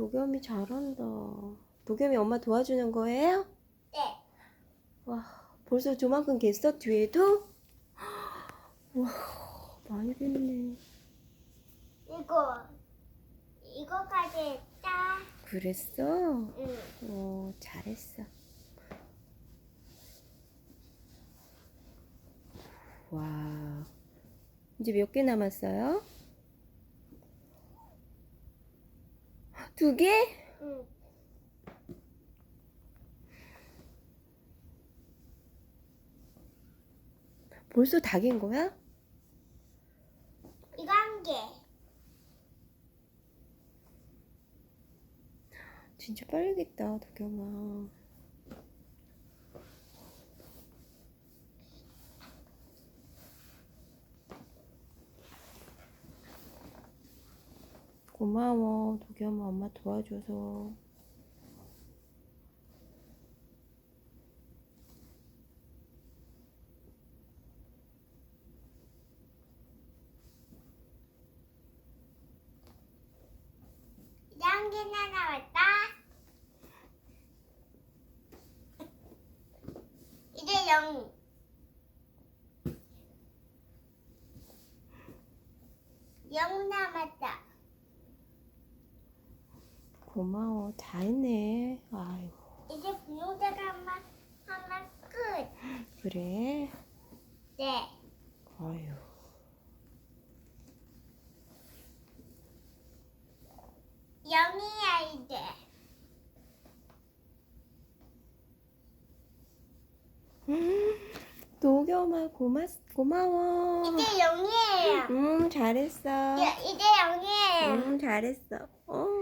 도겸이 잘한다. 도겸이 엄마 도와주는 거예요? 네. 와, 벌써 저만큼 겠어? 뒤에도? 와, 많이 됐네. 이거 이거까지 했다. 그랬어? 응. 어, 잘했어. 와, 이제 몇 개 남았어요? 두 개? 응. 벌써 다 갠 거야? 이거 한 개. 진짜 빨리겠다, 도겸아. 고마워, 도겸아. 엄마 도와줘서. 한 개나 남았다. 이제 영. 영 남았다. 고마워. 다 했네. 아이고, 이제 하나 하나 끝. 그래? 네. 아유. 영이야 이제. 도겸아, 고마, 고마워. 이제 영이에요. 음, 잘했어. 이제 영이에요. 음, 잘했어. 어.